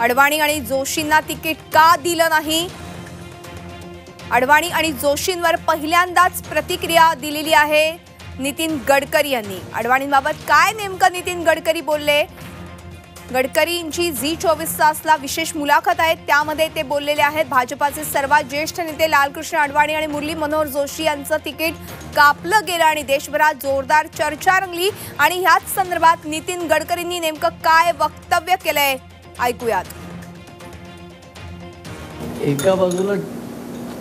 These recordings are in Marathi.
अडवाणी आणि जोशींना तिकीट का दिलं नाही? अडवाणी आणि जोशींवर पहिल्यांदाच प्रतिक्रिया दिलेली आहे नितीन गडकरी यांनी. अडवाणींबाबत काय नेमकं नितीन गडकरी बोलले? गडकरींची झी चोवीस तासला विशेष मुलाखत आहे त्यामध्ये ते बोललेले आहेत. भाजपाचे सर्वात ज्येष्ठ नेते लालकृष्ण अडवाणी आणि मुरली मनोहर जोशी यांचं तिकीट कापलं गेलं आणि देशभरात जोरदार चर्चा रंगली. आणि ह्याच संदर्भात नितीन गडकरींनी नेमकं काय वक्तव्य केलंय? ऐकूयात. एका बाजूला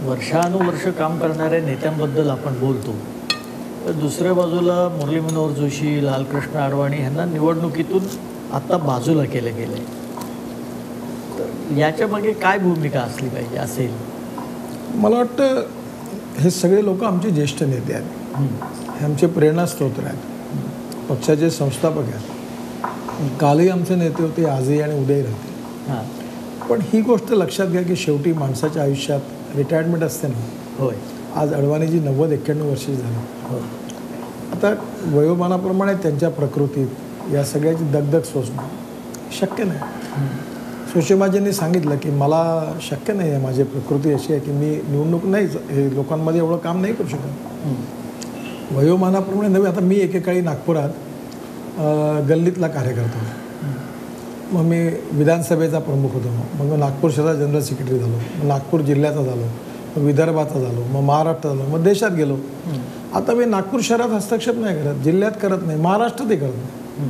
वर्षानुवर्ष काम करणाऱ्या नेत्यांबद्दल आपण बोलतो. तर दुसऱ्या बाजूला मुरली मनोहर जोशी लालकृष्ण अडवाणी यांना निवडणुकीतून आत्ता बाजूला केलं गेलं. तर याच्या मागे काय भूमिका असली पाहिजे असेल? मला वाटतं हे सगळे लोक आमचे ज्येष्ठ नेते आहेत. हं. हे आमचे प्रेरणास्त्रोत्र आहेत. पक्षाचे संस्थापक आहेत. कालही आमचे नेते होते आजही आणि उद्याही राहते हां. पण ही गोष्ट लक्षात घ्या की शेवटी माणसाच्या आयुष्यात रिटायरमेंट असते ना? होय. आज अडवाणीजी नव्वद एक्क्याण्णव वर्षी झाली. हो. आता वयोमानाप्रमाणे त्यांच्या प्रकृतीत या सगळ्याची दगदग सोसणं शक्य नाही. सुषमाजींनी सांगितलं की मला शक्य नाही आहे माझी प्रकृती अशी आहे की मी निवडणूक नाही हे लोकांमध्ये एवढं काम नाही करू शकत. वयोमानाप्रमाणे नव्हे आता मी एकेकाळी नागपुरात गल्लीतला कार्यकर्ता. होतो मग मी विधानसभेचा प्रमुख होतो. मग मी नागपूर शहरात जनरल सेक्रेटरी झालो. मग नागपूर जिल्ह्याचा झालो. मग विदर्भाचा झालो. मग महाराष्ट्र झालो. मग देशात गेलो. आता मी नागपूर शहरात हस्तक्षेप नाही करत. जिल्ह्यात करत नाही. महाराष्ट्रातही करत नाही.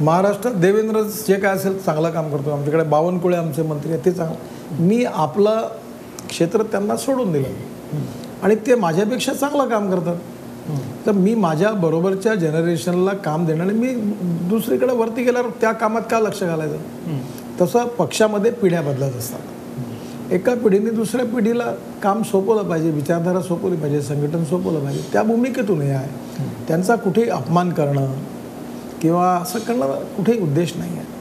महाराष्ट्रात देवेंद्र जे काय असेल चांगलं काम करतो. आमच्याकडे बावनकुळे आमचे मंत्री आहेत. ते चांगलं. मी आपलं क्षेत्र त्यांना सोडून दिलं. आणि ते माझ्यापेक्षा चांगलं काम करतात. तर मी माझ्या बरोबरच्या जनरेशनला काम देणं आणि मी दुसरीकडे वरती गेल्यावर त्या कामात का लक्ष घालायचं? तसं पक्षामध्ये पिढ्या बदलत असतात. एका पिढीने दुसऱ्या पिढीला काम सोपवलं पाहिजे विचारधारा सोपवली पाहिजे संघटन सोपवलं पाहिजे त्या भूमिकेतून हे आहे. त्यांचा कुठेही अपमान करणं किंवा असं करणं कुठेही उद्देश नाही आहे.